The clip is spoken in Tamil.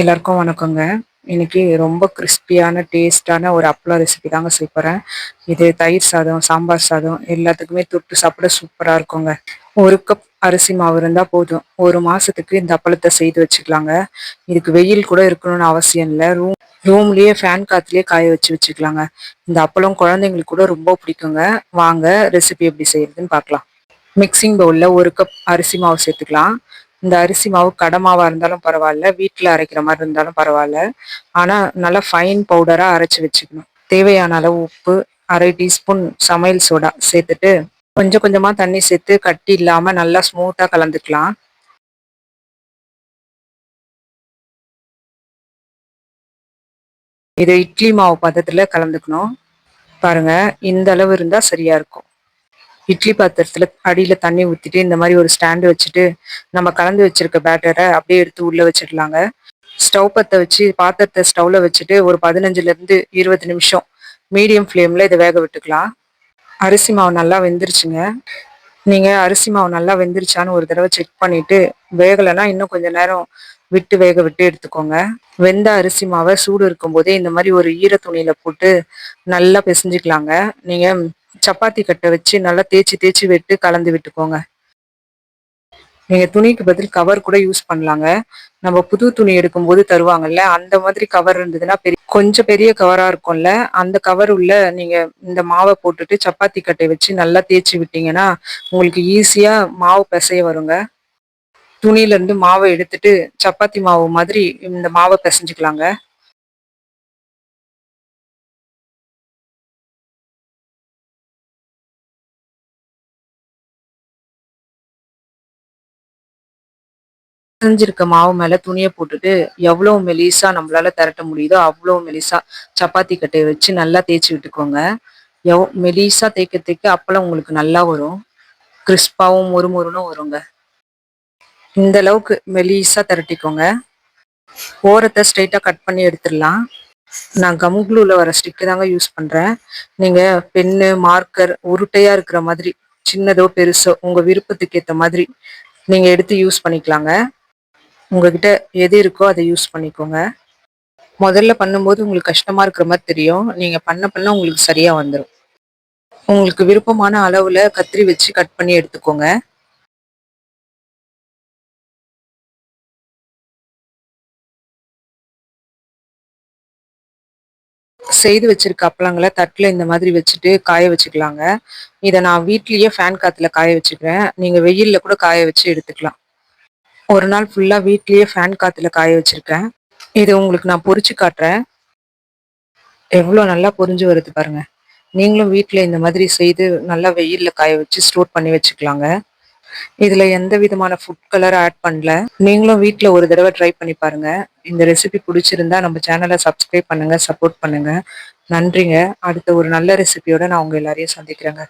எல்லாருக்கும் வணக்கங்க. இன்னைக்கு ரொம்ப கிறிஸ்பியான டேஸ்டான ஒரு அப்பளம் ரெசிபி தாங்க செய்ய இது தயிர் சாதம் சாம்பார் சாதம் எல்லாத்துக்குமே தொட்டு சாப்பிட சூப்பராக இருக்குங்க. ஒரு கப் அரிசி மாவு இருந்தால் போதும். ஒரு மாதத்துக்கு இந்த அப்பளத்தை செய்து வச்சுக்கலாங்க. இதுக்கு வெயில் கூட இருக்கணும்னு அவசியம் இல்லை. ரூம் ரூம்லேயே ஃபேன் காத்துலேயே காய வச்சு வச்சுக்கலாங்க. இந்த அப்பளம் குழந்தைங்களுக்கு கூட ரொம்ப பிடிக்குங்க. வாங்க ரெசிபி எப்படி செய்யறதுன்னு பார்க்கலாம். மிக்சிங் பவுலில் ஒரு கப் அரிசி மாவு சேர்த்துக்கலாம். இந்த அரிசி மாவு கடை மாவாக இருந்தாலும் பரவாயில்ல வீட்டில் அரைக்கிற மாதிரி இருந்தாலும் பரவாயில்ல. ஆனால் நல்லா ஃபைன் பவுடராக அரைச்சி வச்சுக்கணும். தேவையான அளவு உப்பு அரை டீஸ்பூன் சமையல் சோடா சேர்த்துட்டு கொஞ்சம் கொஞ்சமாக தண்ணி சேர்த்து கட்டி இல்லாமல் நல்லா ஸ்மூத்தாக கலந்துக்கலாம். இது இட்லி மாவு பதத்தில் கலந்துக்கணும். பாருங்கள் இந்த அளவு இருந்தால் சரியாக இருக்கும். இட்லி பாத்திரத்துல அடியில தண்ணி ஊத்திட்டு இந்த மாதிரி ஒரு ஸ்டாண்டு வச்சுட்டு நம்ம கலந்து வச்சிருக்க பேட்டரை அப்படியே எடுத்து உள்ள வச்சிடலாங்க. ஸ்டவ் பத்த வச்சு பாத்திரத்தை ஸ்டவ்ல வச்சுட்டு ஒரு பதினஞ்சுல இருந்து இருபது நிமிஷம் மீடியம் ஃப்ளேம்ல இதை வேக விட்டுக்கலாம். அரிசி மாவு நல்லா வெந்துருச்சுங்க. நீங்க அரிசி மாவு நல்லா வெந்துருச்சான்னு ஒரு தடவை செக் பண்ணிட்டு வேகலைன்னா இன்னும் கொஞ்ச நேரம் விட்டு வேக விட்டு எடுத்துக்கோங்க. வெந்த அரிசி மாவை சூடு இருக்கும் போதே இந்த மாதிரி ஒரு ஈர துணியில போட்டு நல்லா பிசைஞ்சுக்கலாங்க. நீங்க சப்பாத்தி கட்டை வச்சு நல்லா தேய்ச்சி தேய்ச்சி விட்டு கலந்து விட்டுக்கோங்க. நீங்கள் துணிக்கு பதில் கவர் கூட யூஸ் பண்ணலாங்க. நம்ம புது துணி எடுக்கும் போது தருவாங்கல்ல அந்த மாதிரி கவர் இருந்ததுன்னா பெரிய கொஞ்சம் பெரிய கவராக இருக்கும்ல அந்த கவர் உள்ள நீங்கள் இந்த மாவை போட்டுட்டு சப்பாத்தி கட்டை வச்சு நல்லா தேய்ச்சி விட்டீங்கன்னா உங்களுக்கு ஈஸியாக மாவு பிசைய வருங்க. துணியிலேருந்து மாவை எடுத்துட்டு சப்பாத்தி மாவு மாதிரி இந்த மாவை பிசைஞ்சுக்கலாங்க. பிசைஞ்சிருக்க மாவு மேல துணியை போட்டுட்டு எவ்வளவு மெலிசா நம்மளால திரட்ட முடியுதோ அவ்வளவு மெலிசா சப்பாத்தி கட்டையை வச்சு நல்லா தேய்ச்சி விட்டுக்கோங்க. எவ் மெலிசா தேய்க்க தேய்க்க அப்பளம் உங்களுக்கு நல்லா வரும். கிறிஸ்பாவும் மொறுமொறுனும் வருங்க. இந்த அளவுக்கு மெலிசா திரட்டிக்கோங்க. ஓரத்தை ஸ்ட்ரைட்டாக கட் பண்ணி எடுத்துடலாம். நான் கம்க்ளூல வர ஸ்டிக்கு தாங்க யூஸ் பண்ணுறேன் நீங்கள் பென்னு மார்க்கர் உருட்டையாக இருக்கிற மாதிரி சின்னதோ பெருசோ உங்கள் விருப்பத்துக்கு ஏற்ற மாதிரி நீங்கள் எடுத்து யூஸ் பண்ணிக்கலாங்க. உங்ககிட்ட எது இருக்கோ அதை யூஸ் பண்ணிக்கோங்க. முதல்ல பண்ணும்போது உங்களுக்கு கஷ்டமாக இருக்கிற மாதிரி தெரியும். நீங்கள் பண்ண பண்ண உங்களுக்கு சரியாக வந்துடும் உங்களுக்கு விருப்பமான அளவில் கத்திரி வச்சு கட் பண்ணி எடுத்துக்கோங்க. செய்து வச்சிருக்க அப்பளங்களை தட்டில் இந்த மாதிரி வச்சுட்டு காய வச்சுக்கலாங்க. இதை நான் வீட்லேயே ஃபேன் காற்றுல காய வச்சுக்கிறேன். நீங்கள் வெயிலில் கூட காய வச்சு எடுத்துக்கலாம். ஒரு நாள் ஃபுல்லாக வீட்லேயே ஃபேன் காற்றுல காய வச்சுருக்கேன். இது உங்களுக்கு நான் பொறிச்சு காட்டுறேன். எவ்வளோ நல்லா பொறிஞ்சு வருது பாருங்க. நீங்களும் வீட்டில் இந்த மாதிரி செய்து நல்லா வெயிலில் காய வச்சு ஸ்டோர் பண்ணி வச்சுக்கலாங்க. இதில் எந்த விதமான ஃபுட் கலர் ஆட் பண்ணல. நீங்களும் வீட்டில் ஒரு தடவை ட்ரை பண்ணி பாருங்க. இந்த ரெசிபி பிடிச்சிருந்தா நம்ம சேனலை சப்ஸ்கிரைப் பண்ணுங்க சப்போர்ட் பண்ணுங்க. நன்றிங்க. அடுத்த ஒரு நல்ல ரெசிபியோட நான் உங்க எல்லாரையும் சந்திக்கிறேங்க.